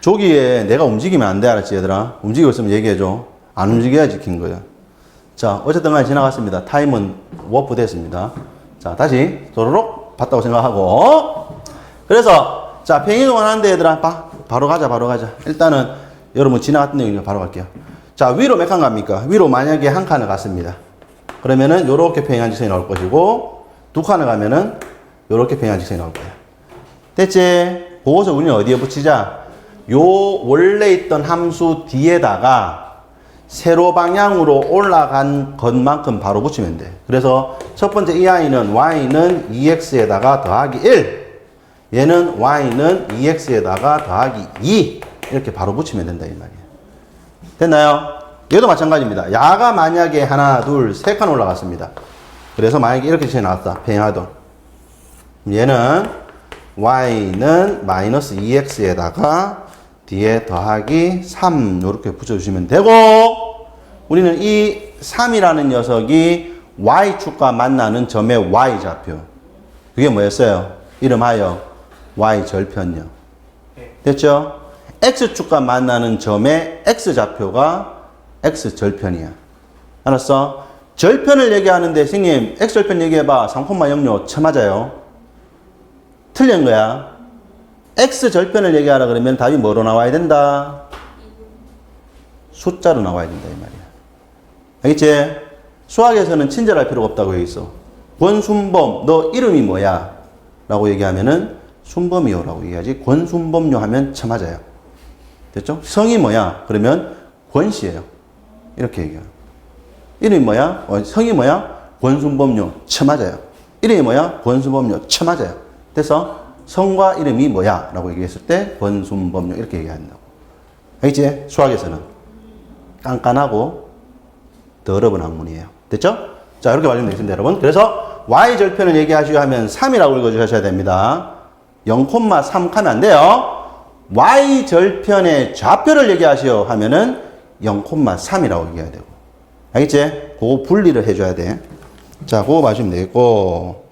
조기에 내가 움직이면 안 돼, 알았지, 얘들아? 움직이고 있으면 얘기해줘. 안 움직여야지 긴 거야. 자, 어쨌든 간에 지나갔습니다. 타임은 워프 됐습니다. 자, 다시 도로록 봤다고 생각하고. 그래서, 자, 평행이동 하는데 얘들아, 봐. 바로 가자, 바로 가자. 일단은, 여러분 지나갔던 내용 바로 갈게요. 자, 위로 몇 칸 갑니까? 위로 만약에 한 칸을 갔습니다. 그러면은, 요렇게 평행한 직선이 나올 것이고, 두 칸을 가면은, 요렇게 평행한 직선이 나올 거야. 됐지? 그것을 우리는 어디에 붙이자? 요 원래 있던 함수 뒤에다가 세로 방향으로 올라간 것만큼 바로 붙이면 돼. 그래서 첫 번째 이 i는 y는 2x에다가 더하기 1. 얘는 y는 2x에다가 더하기 2. 이렇게 바로 붙이면 된다 이 말이야. 됐나요? 얘도 마찬가지입니다. 야가 만약에 하나, 둘, 세 칸 올라갔습니다. 그래서 만약에 이렇게 쳐 나왔다. 평행하던. 얘는 y는 마이너스 2x에다가 뒤에 더하기 3 이렇게 붙여주시면 되고 우리는 이 3이라는 녀석이 y축과 만나는 점의 y좌표 그게 뭐였어요? 이름하여 y절편요 됐죠? x축과 만나는 점의 x좌표가 x절편이야 알았어? 절편을 얘기하는데 선생님 x절편 얘기해봐 상품만 영요 쳐맞아요 틀린 거야. X 절편을 얘기하라 그러면 답이 뭐로 나와야 된다? 숫자로 나와야 된다 이 말이야. 알겠지? 수학에서는 친절할 필요가 없다고 해 있어. 권순범, 너 이름이 뭐야? 라고 얘기하면은 순범이요 라고 얘기하지. 권순범요 하면 쳐맞아요. 됐죠? 성이 뭐야? 그러면 권씨예요. 이렇게 얘기해요. 이름이 뭐야? 어, 성이 뭐야? 권순범요. 쳐맞아요. 이름이 뭐야? 권순범요. 쳐맞아요. 그래서 성과 이름이 뭐야? 라고 얘기했을 때 권순범요. 이렇게 얘기한다고. 알겠지? 수학에서는. 깐깐하고 더러운 학문이에요. 됐죠? 자, 이렇게 말하면 되겠습니다, 여러분. 그래서 y절편을 얘기하시려 하면 3이라고 읽어주셔야 됩니다. 0,3 하면 안 돼요. y절편의 좌표를 얘기하시오 하면은 0,3이라고 얘기해야 되고. 알겠지? 그거 분리를 해줘야 돼. 자, 그거 마시면 되겠고.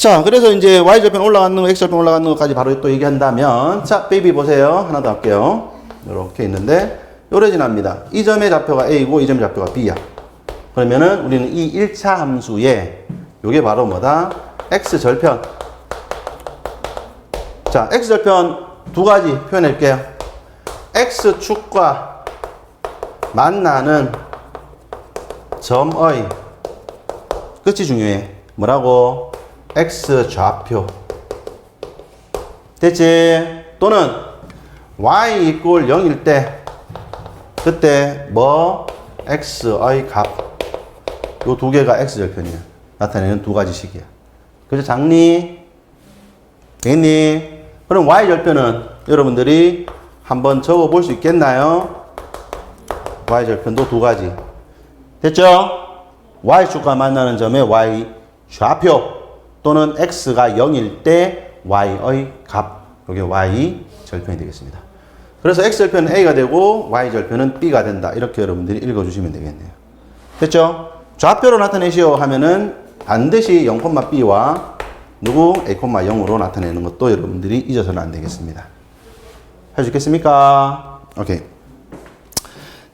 자, 그래서 이제 y절편 올라가는 거, x절편 올라가는 것까지 바로 또 얘기한다면, 자, 베이비 보세요. 하나 더 할게요. 이렇게 있는데, 요래 지납니다. 이 점의 좌표가 a고, 이 점의 좌표가 b야. 그러면은 우리는 이 1차 함수에, 요게 바로 뭐다? x절편. 자, x절편 두 가지 표현할게요. x축과 만나는 점의 끝이 중요해. 뭐라고? X 좌표. 됐지? 또는 y 이꼴 0일 때 그때 뭐 x의 값. 요 두 개가 x 절편이야. 나타내는 두 가지 식이야. 그래서 장리 됐니? 그럼 y 절편은 여러분들이 한번 적어 볼 수 있겠나요? y 절편도 두 가지. 됐죠? y축과 만나는 점의 y 좌표 또는 x가 0일 때 y의 값. 이게 y 절편이 되겠습니다. 그래서 x 절편은 a가 되고 y 절편은 b가 된다. 이렇게 여러분들이 읽어 주시면 되겠네요. 됐죠? 좌표로 나타내시오 하면은 반드시 0,b와 누구 a,0으로 나타내는 것도 여러분들이 잊어서는 안 되겠습니다. 할 수 있겠습니까? 오케이.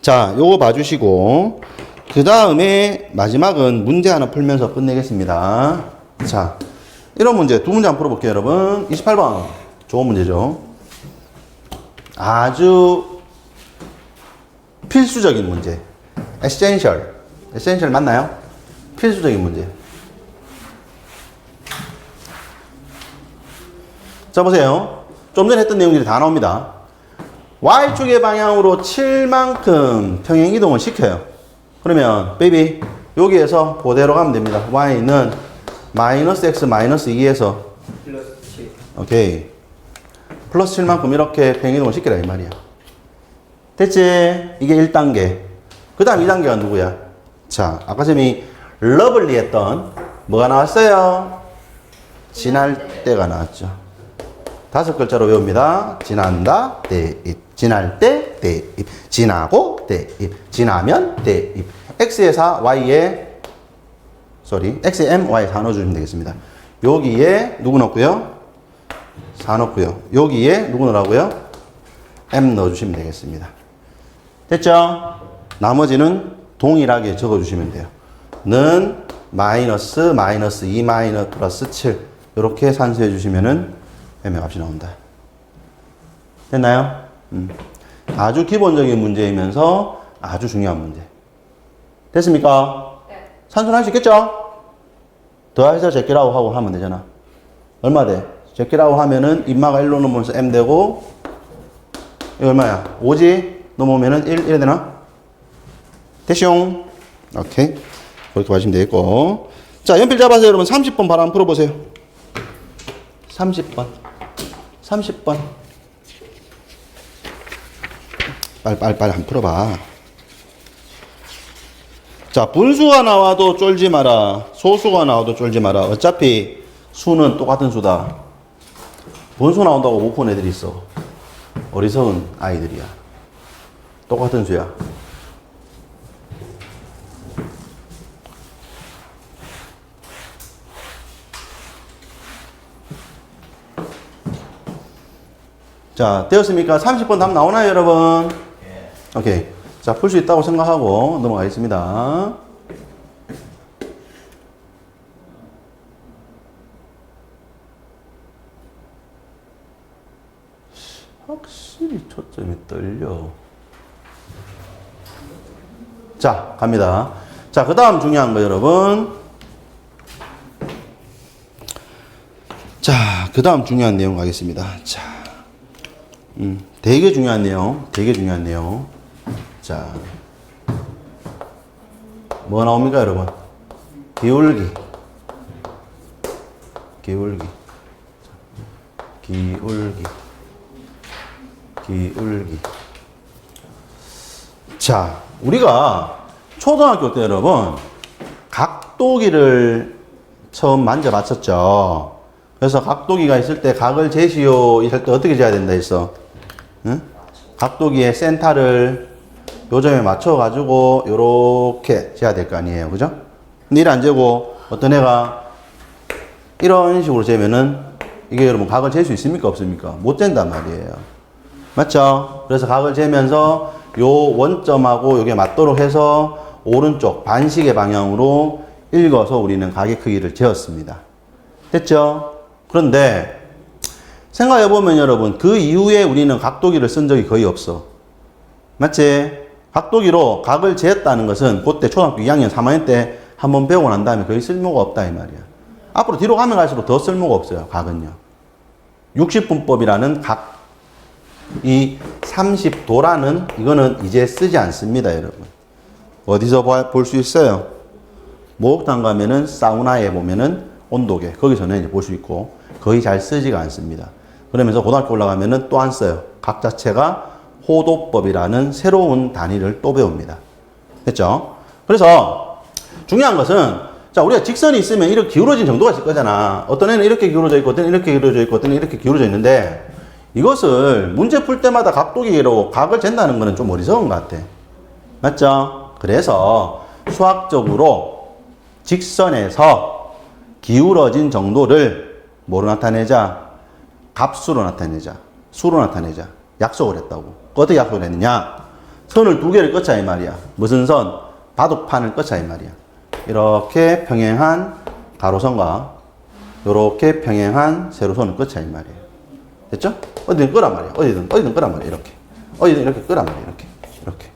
자, 요거 봐주시고, 그 다음에 마지막은 문제 하나 풀면서 끝내겠습니다. 자, 이런 문제 두 문제 한번 풀어볼게요, 여러분. 28번. 좋은 문제죠. 아주 필수적인 문제. 에센셜. 에센셜 맞나요? 필수적인 문제. 자, 보세요. 좀 전에 했던 내용들이 다 나옵니다. Y축의 방향으로 7만큼 평행 이동을 시켜요. 그러면, 베이비, 여기에서 그대로 가면 됩니다. Y는 마이너스 X 마이너스 2에서, 플러스 7 오케이. 플러스 7만큼 이렇게 평행 이동을 시키라, 이 말이야. 됐지? 이게 1단계. 그 다음 2단계가 누구야? 자, 아까 쌤이 러블리 했던 뭐가 나왔어요? 지날 때가 나왔죠. 다섯 글자로 외웁니다. 지난다, 대입. 지날 때, 대입. 지나고, 대입. 지나면, 대입. x의 4, y의, sorry, x의 m, y 4 넣어주시면 되겠습니다. 여기에 누구 넣고요? 4 넣고요. 여기에 누구 넣으라고요? m 넣어주시면 되겠습니다. 됐죠? 나머지는 동일하게 적어주시면 돼요. 는 마이너스 마이너스 2 마이너스 플러스 7 이렇게 산수해 주시면은 m의 값이 나온다. 됐나요? 음. 아주 기본적인 문제이면서 아주 중요한 문제. 됐습니까? 네. 산수는 할 수 있겠죠? 더해서 제끼라고 하고 하면 되잖아. 얼마 돼? 제끼라고 하면은 인마가 1로 넘으면서 m 되고 이거 얼마야? 5지? 넘으면은 1, 이래 되나? 됐쇼? 오케이. 그렇게 하시면 되겠고. 자, 연필 잡아서 여러분 30번 바로 한번 풀어보세요. 30번. 30번. 빨리, 빨리, 빨리 한번 풀어봐. 자, 분수가 나와도 쫄지 마라. 소수가 나와도 쫄지 마라. 어차피 수는 똑같은 수다. 분수 나온다고 못 푼 애들이 있어. 어리석은 아이들이야. 똑같은 수야. 자, 되었습니까? 30번 답 나오나요, 여러분? 오케이. 자, 풀 수 있다고 생각하고 넘어가겠습니다. 확실히 초점이 떨려. 자, 갑니다. 자, 그 다음 중요한 거, 여러분. 자, 그 다음 중요한 내용 가겠습니다. 자, 음, 되게 중요한 내용, 되게 중요한 내용. 자, 뭐 나옵니까, 여러분? 기울기. 기울기. 기울기. 기울기. 자, 우리가 초등학교 때 여러분, 각도기를 처음 만져 봤었죠. 그래서 각도기가 있을 때 각을 재시오 있을 때 어떻게 재야 된다 했어? 응? 각도기의 센터를 요 점에 맞춰가지고 요렇게 재야 될 거 아니에요. 그죠? 근데 이안 재고 어떤 애가 이런 식으로 재면은 이게 여러분 각을 잴 수 있습니까? 없습니까? 못 잰단 말이에요. 맞죠? 그래서 각을 재면서 요 원점하고 요게 맞도록 해서 오른쪽 반시계 방향으로 읽어서 우리는 각의 크기를 재었습니다. 됐죠? 그런데 생각해 보면 여러분 그 이후에 우리는 각도기를 쓴 적이 거의 없어. 맞지? 각도기로 각을 재었다는 것은 그때 초등학교 2학년 3학년 때 한 번 배우고 난 다음에 거의 쓸모가 없다 이 말이야. 앞으로 뒤로 가면 갈수록 더 쓸모가 없어요. 각은요. 60분법이라는 각 이 30도라는 이거는 이제 쓰지 않습니다, 여러분. 어디서 볼 수 있어요? 목욕탕 가면은 사우나에 보면은 온도계 거기서는 이제 볼 수 있고 거의 잘 쓰지가 않습니다. 그러면서 고등학교 올라가면은 또 안 써요. 각 자체가 호도법이라는 새로운 단위를 또 배웁니다. 됐죠? 그래서 중요한 것은 자 우리가 직선이 있으면 이렇게 기울어진 정도가 있을 거잖아. 어떤 애는 이렇게 기울어져 있고 어떤 애는 이렇게 기울어져 있고 어떤 애는 이렇게 기울어져 있는데 이것을 문제 풀 때마다 각도기로 각을 잰다는 거는 좀 어리석은 것 같아. 맞죠? 그래서 수학적으로 직선에서 기울어진 정도를 뭐로 나타내자? 값수로 나타내자. 수로 나타내자. 약속을 했다고. 어떻게 약속을 했느냐? 선을 두 개를 껐자 이 말이야. 무슨 선? 바둑판을 껐자 이 말이야. 이렇게 평행한 가로선과 이렇게 평행한 세로선을 껐자 이 말이에요. 됐죠? 어디든 끄란 말이야. 어디든, 어디든 끄란 말이야. 이렇게. 어디든 이렇게 끄란 말이야. 이렇게. 이렇게.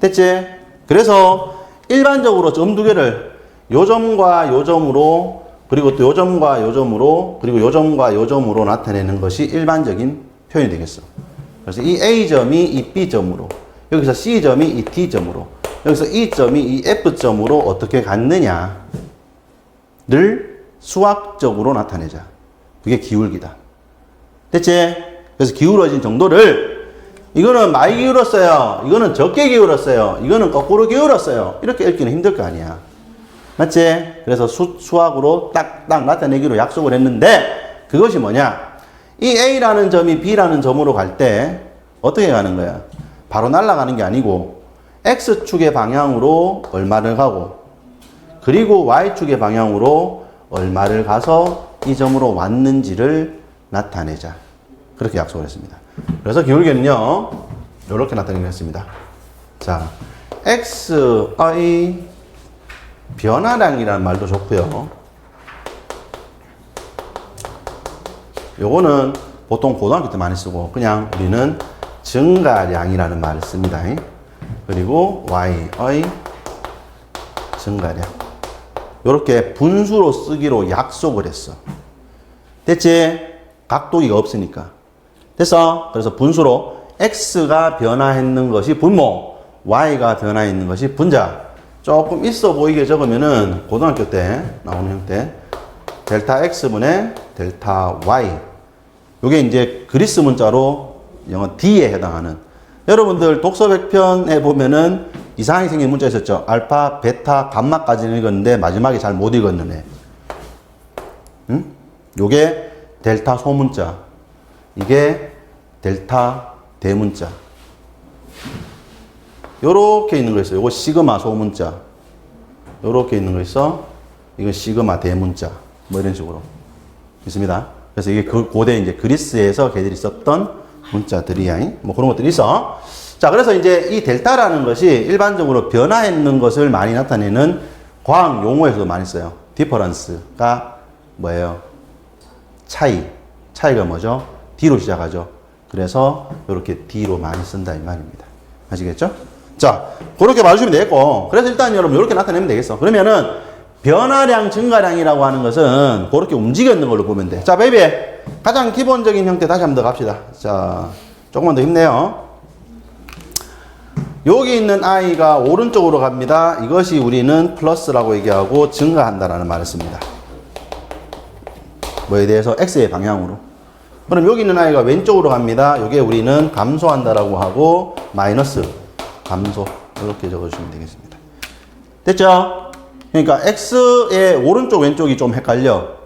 됐지? 그래서 일반적으로 점 두 개를 요 점과 요 점으로 그리고 또 요 점과 요 점으로 그리고 요 점과 요 점으로 나타내는 것이 일반적인 표현이 되겠어. 그래서 이 A점이 이 B점으로 여기서 C점이 이 D점으로 여기서 E점이 이 F점으로 어떻게 갔느냐를 수학적으로 나타내자. 그게 기울기다. 됐지? 그래서 기울어진 정도를 이거는 많이 기울었어요. 이거는 적게 기울었어요. 이거는 거꾸로 기울었어요. 이렇게 읽기는 힘들 거 아니야. 맞지? 그래서 수, 수학으로 딱딱 나타내기로 약속을 했는데 그것이 뭐냐? 이 A라는 점이 B라는 점으로 갈 때 어떻게 가는 거야? 바로 날아가는 게 아니고 X축의 방향으로 얼마를 가고 그리고 Y축의 방향으로 얼마를 가서 이 점으로 왔는지를 나타내자. 그렇게 약속을 했습니다. 그래서 기울기는요, 이렇게 나타내겠습니다. 자, x의 변화량이라는 말도 좋고요. 요거는 보통 고등학교 때 많이 쓰고 그냥 우리는 증가량이라는 말을 씁니다. 그리고 y의 증가량. 요렇게 분수로 쓰기로 약속을 했어. 됐지? 각도기가 없으니까. 됐어? 그래서 분수로 x가 변화했는 것이 분모, y가 변화했는 것이 분자. 조금 있어 보이게 적으면은 고등학교 때 나오는 형태. 델타 x분의 델타 y. 요게 이제 그리스 문자로 영어 D에 해당하는. 여러분들 독서 백편에 보면은 이상하게 생긴 문자 있었죠. 알파, 베타, 감마까지는 읽었는데 마지막에 잘 못 읽었는 애. 응? 요게 델타 소문자. 이게 델타 대문자. 요렇게 있는 거 있어요. 요거 시그마 소문자. 요렇게 있는 거 있어. 이건 시그마 대문자. 뭐 이런 식으로. 있습니다. 그래서 이게 그 고대 이제 그리스에서 걔들이 썼던 문자들이야. 뭐 그런 것들이 있어. 자, 그래서 이제 이 델타라는 것이 일반적으로 변화했는 것을 많이 나타내는 과학 용어에서도 많이 써요. 디퍼런스가 뭐예요? 차이. 차이가 뭐죠? D로 시작하죠. 그래서 이렇게 D로 많이 쓴다 이 말입니다. 아시겠죠? 자, 그렇게 봐주시면 되겠고. 그래서 일단 여러분 이렇게 나타내면 되겠어. 그러면은 변화량 증가량이라고 하는 것은 그렇게 움직여 있는 걸로 보면 돼. 자, 베이비. 가장 기본적인 형태 다시 한번 더 갑시다. 자, 조금만 더 힘내요. 여기 있는 i가 오른쪽으로 갑니다. 이것이 우리는 플러스라고 얘기하고 증가한다라는 말을 씁니다. 뭐에 대해서 x의 방향으로. 그럼 여기 있는 i가 왼쪽으로 갑니다. 이게 우리는 감소한다라고 하고 마이너스 감소 이렇게 적어주시면 되겠습니다. 됐죠? 그러니까 x의 오른쪽 왼쪽이 좀 헷갈려.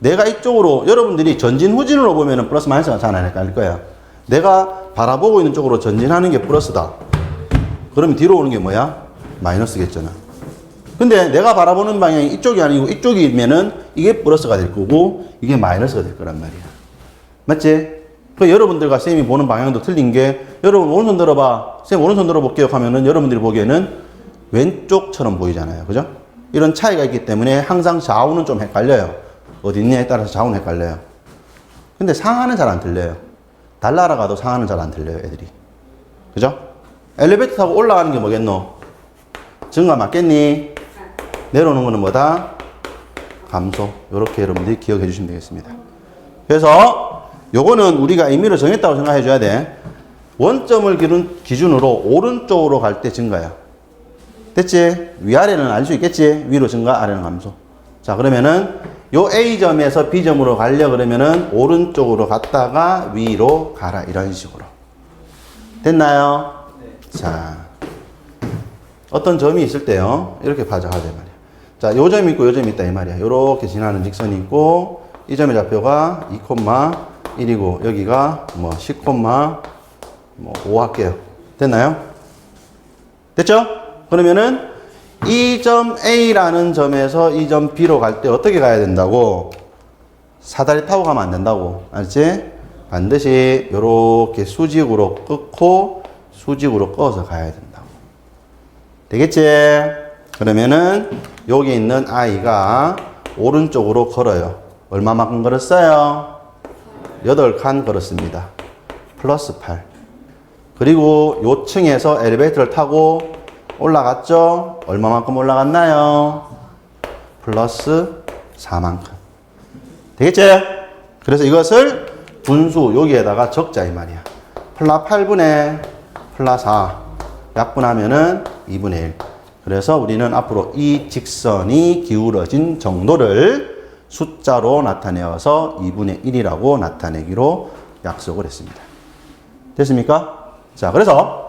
내가 이쪽으로 여러분들이 전진 후진으로 보면은 플러스 마이너스가 잘 안 헷갈릴 거야. 내가 바라보고 있는 쪽으로 전진하는 게 플러스다. 그러면 뒤로 오는 게 뭐야? 마이너스겠잖아. 근데 내가 바라보는 방향이 이쪽이 아니고 이쪽이면은 이게 플러스가 될 거고 이게 마이너스가 될 거란 말이야. 맞지? 그 여러분들과 쌤이 보는 방향도 틀린 게 여러분 오른손 들어봐. 쌤 오른손 들어볼게요 하면은 여러분들이 보기에는 왼쪽처럼 보이잖아요. 그죠? 이런 차이가 있기 때문에 항상 좌우는 좀 헷갈려요. 어디 있냐에 따라서 좌우는 헷갈려요. 근데 상하는 잘 안 들려요. 달나라 가도 상하는 잘 안 들려요, 애들이. 그죠? 엘리베이터 타고 올라가는 게 뭐겠노? 증가 맞겠니? 내려오는 거는 뭐다? 감소. 요렇게 여러분들이 기억해 주시면 되겠습니다. 그래서 요거는 우리가 의미를 정했다고 생각해 줘야 돼. 원점을 기준, 기준으로 오른쪽으로 갈 때 증가야. 됐지? 위아래는 알 수 있겠지? 위로 증가, 아래는 감소. 자, 그러면은 요 A점에서 B점으로 가려 그러면은 오른쪽으로 갔다가 위로 가라. 이런 식으로. 됐나요? 자. 어떤 점이 있을 때요. 이렇게 봐줘야 돼 말이야. 자, 요 점이 있고 요 점이 있다 이 말이야. 요렇게 지나는 직선이 있고 이 점의 좌표가 2,1이고 여기가 뭐 10,뭐 5 할게요. 됐나요? 됐죠? 그러면은 이 점 A라는 점에서 이 점 B로 갈 때 어떻게 가야 된다고? 사다리 타고 가면 안 된다고. 알지? 반드시 요렇게 수직으로 끊고 수직으로 꺼서 가야 된다고. 되겠지? 그러면은 여기 있는 아이가 오른쪽으로 걸어요. 얼마만큼 걸었어요? 8칸 걸었습니다. 플러스 8. 그리고 요층에서 엘리베이터를 타고 올라갔죠? 얼마만큼 올라갔나요? 플러스 4만큼. 되겠지? 그래서 이것을 분수 여기에다가 적자 이 말이야. 플라 8분의 플라 4 약분하면은 2분의 1. 그래서 우리는 앞으로 이 직선이 기울어진 정도를 숫자로 나타내어서 2분의 1이라고 나타내기로 약속을 했습니다. 됐습니까? 자, 그래서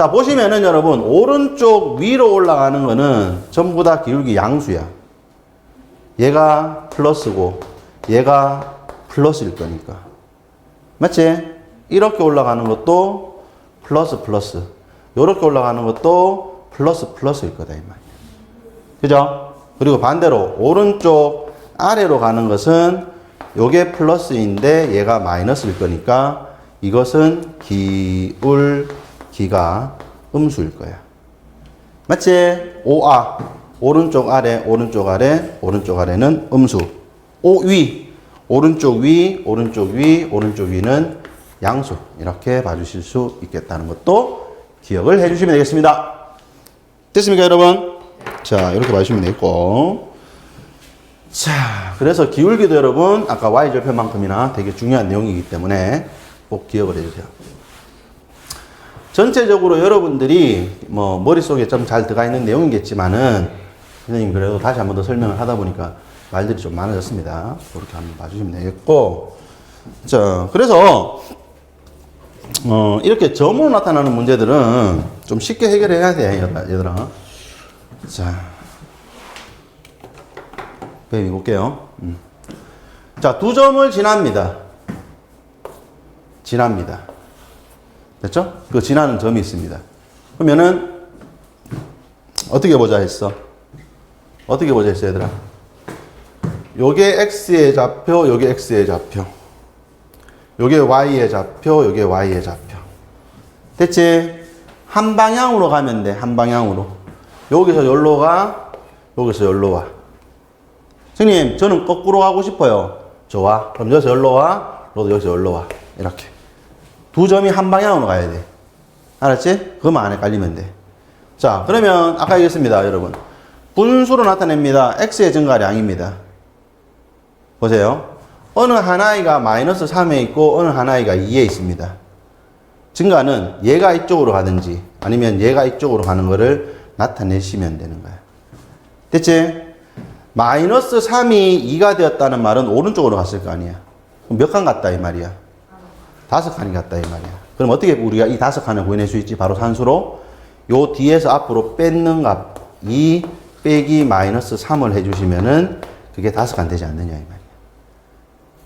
자, 보시면은 여러분 오른쪽 위로 올라가는 거는 전부 다 기울기 양수야. 얘가 플러스고 얘가 플러스일 거니까. 맞지? 이렇게 올라가는 것도 플러스 플러스. 이렇게 올라가는 것도 플러스 플러스일 거다 이 말이야. 그죠? 그리고 반대로 오른쪽 아래로 가는 것은 요게 플러스인데 얘가 마이너스일 거니까 이것은 기울 기가 음수일 거야. 맞지? 오아 오른쪽 아래 오른쪽 아래 오른쪽 아래는 음수. 오위 오른쪽 위 오른쪽 위 오른쪽 위는 양수 이렇게 봐주실 수 있겠다는 것도 기억을 해주시면 되겠습니다. 됐습니까 여러분? 자 이렇게 봐주시면 되겠고 자 그래서 기울기도 여러분 아까 y절편만큼이나 되게 중요한 내용이기 때문에 꼭 기억을 해주세요. 전체적으로 여러분들이 뭐 머릿속에 좀 잘 들어가 있는 내용이겠지만은 선생님 그래도 다시 한 번 더 설명을 하다 보니까 말들이 좀 많아졌습니다. 그렇게 한번 봐주시면 되겠고 자 그래서 어 이렇게 점으로 나타나는 문제들은 좀 쉽게 해결해야 돼 얘들아. 자 배워 볼게요. 음. 자두 점을 지납니다. 지납니다. 됐죠? 그 지나는 점이 있습니다. 그러면은 어떻게 보자 했어? 어떻게 보자 했어, 얘들아? 요게 x의 좌표, 요게 x의 좌표. 요게 y의 좌표, 요게 y의 좌표. 됐지? 한 방향으로 가면 돼, 한 방향으로. 여기서 여기로 가, 여기서 여기로 와. 선생님, 저는 거꾸로 가고 싶어요. 좋아. 그럼 여기서 여기로 와, 너도 여기서 여기로 와. 이렇게. 두 점이 한 방향으로 가야 돼. 알았지? 그것만 안 헷갈리면 돼. 자, 그러면 아까 얘기했습니다, 여러분. 분수로 나타냅니다. x의 증가량입니다. 보세요. 어느 하나이가 마이너스 3에 있고 어느 하나이가 2에 있습니다. 증가는 얘가 이쪽으로 가든지 아니면 얘가 이쪽으로 가는 거를 나타내시면 되는 거야. 됐지? 마이너스 3이 2가 되었다는 말은 오른쪽으로 갔을 거 아니야. 몇 칸 갔다 이 말이야. 다섯 칸이 갔다 이 말이야. 그럼 어떻게 우리가 이 다섯 칸을 구해낼 수 있지? 바로 산수로 요 뒤에서 앞으로 뺏는 값 2 빼기 마이너스 3을 해주시면은 그게 다섯 칸 되지 않느냐 이 말이야.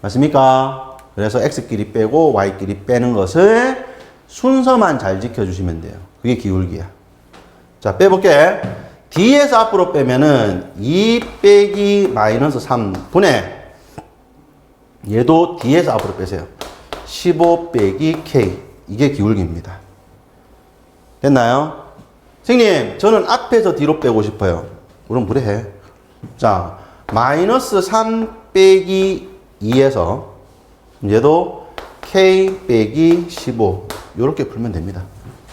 맞습니까? 그래서 x끼리 빼고 y끼리 빼는 것을 순서만 잘 지켜주시면 돼요. 그게 기울기야. 자, 빼볼게. D에서 앞으로 빼면은 2 빼기 마이너스 3 분의 얘도 D에서 앞으로 빼세요. 15 빼기 K. 이게 기울기입니다. 됐나요? 선생님, 저는 앞에서 뒤로 빼고 싶어요. 그럼 그래. 자, 마이너스 3 빼기 2에서 얘도 K 빼기 15. 이렇게 풀면 됩니다.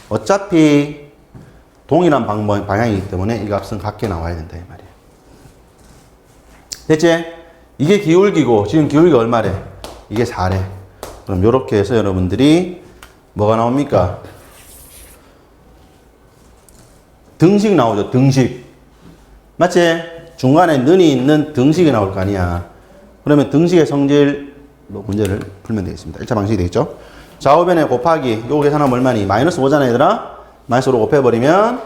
어차피 동일한 방법, 방향이기 때문에 이 값은 같게 나와야 된다. 이 말이에요. 됐지? 이게 기울기고, 지금 기울기 얼마래? 이게 4래. 그럼 이렇게 해서 여러분들이 뭐가 나옵니까? 등식 나오죠. 등식. 맞지? 중간에 는이 있는 등식이 나올 거 아니야. 그러면 등식의 성질 뭐 문제를 풀면 되겠습니다. 1차 방식이 되겠죠? 좌우변에 곱하기 요거 계산하면 얼마니? 마이너스 5잖아 얘들아. 마이너스로 곱해버리면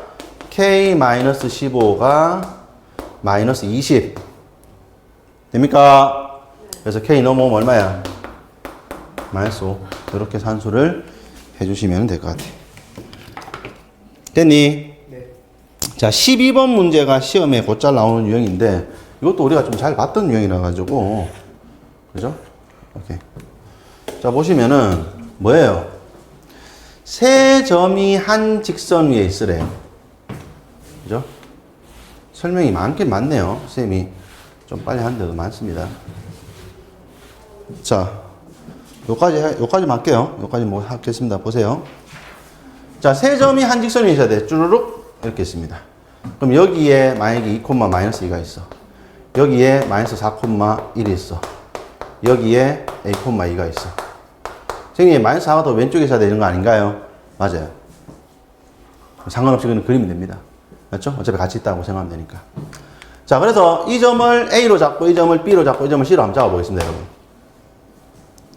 k 마이너스 15가 마이너스 20 됩니까? 그래서 k 넘어오면 얼마야? 5 이렇게 산수를 해주시면 될 것 같아. 됐니? 자, 12번 문제가 시험에 곧잘 나오는 유형인데 이것도 우리가 좀 잘 봤던 유형이라 가지고 그죠? 오케이. 자, 보시면은 뭐예요? 세 점이 한 직선 위에 있으래요. 그죠? 설명이 많긴 많네요. 쌤이 좀 빨리 하는데도 많습니다. 자, 요까지, 해- 요까지만 할게요. 요까지 뭐 하겠습니다. 보세요. 자, 세 점이 한 직선 위에 있어야 돼. 쭈루룩. 이렇게 있습니다. 그럼 여기에 만약에 2, 마이너스 2가 있어. 여기에 마이너스 4, 1이 있어. 여기에 a, 2가 있어. 선생님, 마이너스 4가 더 왼쪽에 있어야 되는 거 아닌가요? 맞아요. 상관없이 그냥 그리면 됩니다. 맞죠? 어차피 같이 있다고 생각하면 되니까. 자, 그래서 이 점을 A로 잡고, 이 점을 B로 잡고, 이 점을 C로 한번 잡아보겠습니다, 여러분.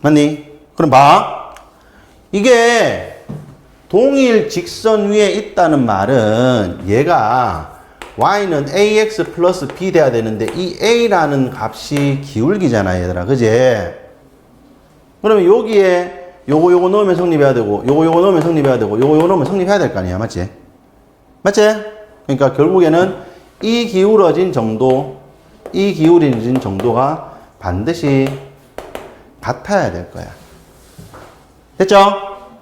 맞니? 그럼 봐. 이게 동일 직선 위에 있다는 말은 얘가 y는 ax 플러스 b 돼야 되는데 이 a라는 값이 기울기잖아 얘들아 그제 그러면 여기에 요거 요거 넣으면 성립해야 되고 요거 요거 넣으면 성립해야 되고 요거 요거 넣으면 성립해야 될 거 아니야 맞지? 맞지? 그러니까 결국에는 이 기울어진 정도 이 기울어진 정도가 반드시 같아야 될 거야. 됐죠?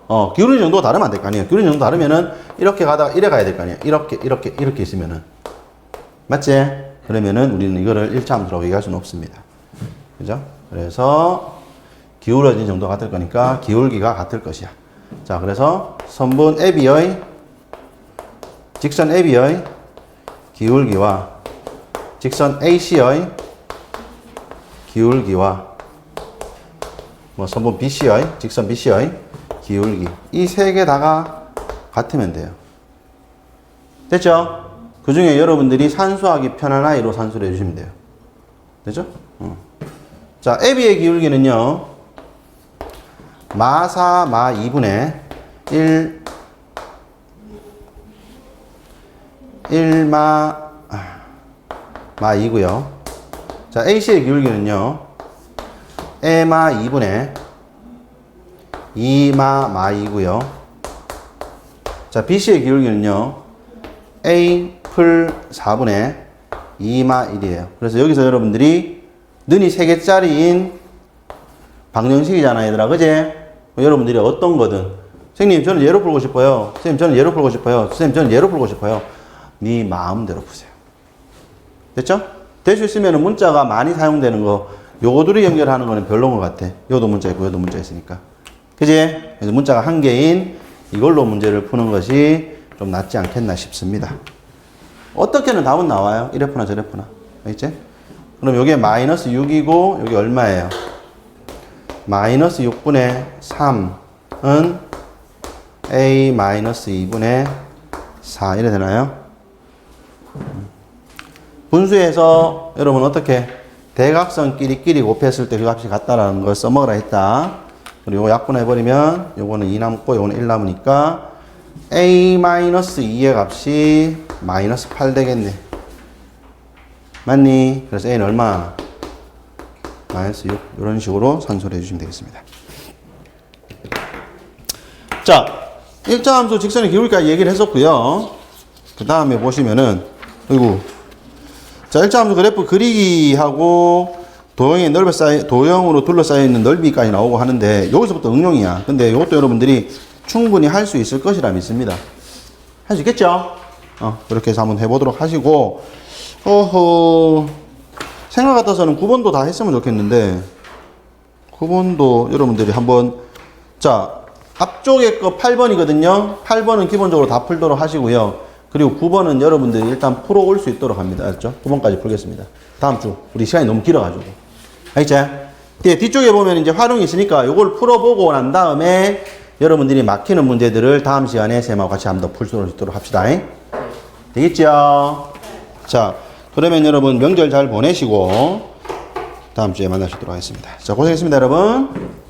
어, 기울이는 정도가 다르면 안 될 거 아니에요. 기울이는 정도 다르면은 이렇게 가다가 이래 가야 될 거 아니에요. 이렇게, 이렇게, 이렇게 있으면은. 맞지? 그러면은 우리는 이거를 일차함수라고 얘기할 수는 없습니다. 그죠? 그래서 기울어진 정도가 같을 거니까 기울기가 같을 것이야. 자, 그래서 선분 AB의 직선 AB의 기울기와 직선 AC의 기울기와 뭐 선분 BC의 직선 BC의 기울기 이 세 개 다가 같으면 돼요. 됐죠? 그 중에 여러분들이 산수하기 편한 아이로 산수를 해주시면 돼요. 되죠? 어. 자, AB의 기울기는요. 마4, 마2분의 1, 1마, 아, 마2고요. 자, AC의 기울기는요. 에마 2분의 2마 마2고요. 자, BC의 기울기는요. A 풀 4분의 2마 1이에요. 그래서 여기서 여러분들이 는이 3개짜리인 방정식이잖아, 얘들아. 그제? 여러분들이 어떤 거든. 선생님, 저는 얘로 풀고 싶어요. 선생님, 저는 얘로 풀고 싶어요. 선생님, 저는 얘로 풀고 싶어요. 네 마음대로 푸세요. 됐죠? 될 수 있으면 문자가 많이 사용되는 거, 요거 둘이 연결하는 거는 별로인 것 같아. 요도 문자 있고, 요도 문자 있으니까. 그지? 그래서 문자가 한 개인 이걸로 문제를 푸는 것이 좀 낫지 않겠나 싶습니다. 어떻게는 답은 나와요. 이래 푸나 저래 푸나. 알겠지? 그럼 요게 마이너스 6이고, 여기 얼마예요? 마이너스 6분의 3은 a 마이너스 2분의 4 이래 되나요? 분수에서 여러분 어떻게 대각선끼리끼리 곱했을 때 그 값이 같다라는 걸 써먹으라 했다. 그리고 약분해버리면 요거는 2 남고 요거는 1 남으니까 a 마이너스 2의 값이 마이너스 8 되겠네. 맞니? 그래서 a는 얼마? 마이너스 6 이런 식으로 산소를 해주시면 되겠습니다. 자, 일자함수 직선의 기울기까지 얘기를 했었고요. 그 다음에 보시면은 그리고 자 일자함수 그래프 그리기하고 도형에 넓어 쌓여 도형으로 둘러싸여 있는 넓이까지 나오고 하는데 여기서부터 응용이야. 근데 이것도 여러분들이 충분히 할 수 있을 것이라 믿습니다. 할 수 있겠죠? 어, 그렇게 해서 한번 해보도록 하시고 어허 생각 같아서는 9번도 다 했으면 좋겠는데 9번도 여러분들이 한번 자 앞쪽에 거 8번이거든요 8번은 기본적으로 다 풀도록 하시고요 그리고 9번은 여러분들이 일단 풀어올 수 있도록 합니다 알죠? 9번까지 풀겠습니다 다음 주 우리 시간이 너무 길어가지고 알겠죠? 뒤에 뒤쪽에 보면 이제 활용이 있으니까 이걸 풀어보고 난 다음에 여러분들이 막히는 문제들을 다음 시간에 쌤하고 같이 한번 더 풀 수 있도록 합시다 되겠죠? 자 그러면 여러분 명절 잘 보내시고 다음 주에 만나시도록 하겠습니다. 자, 고생했습니다, 여러분.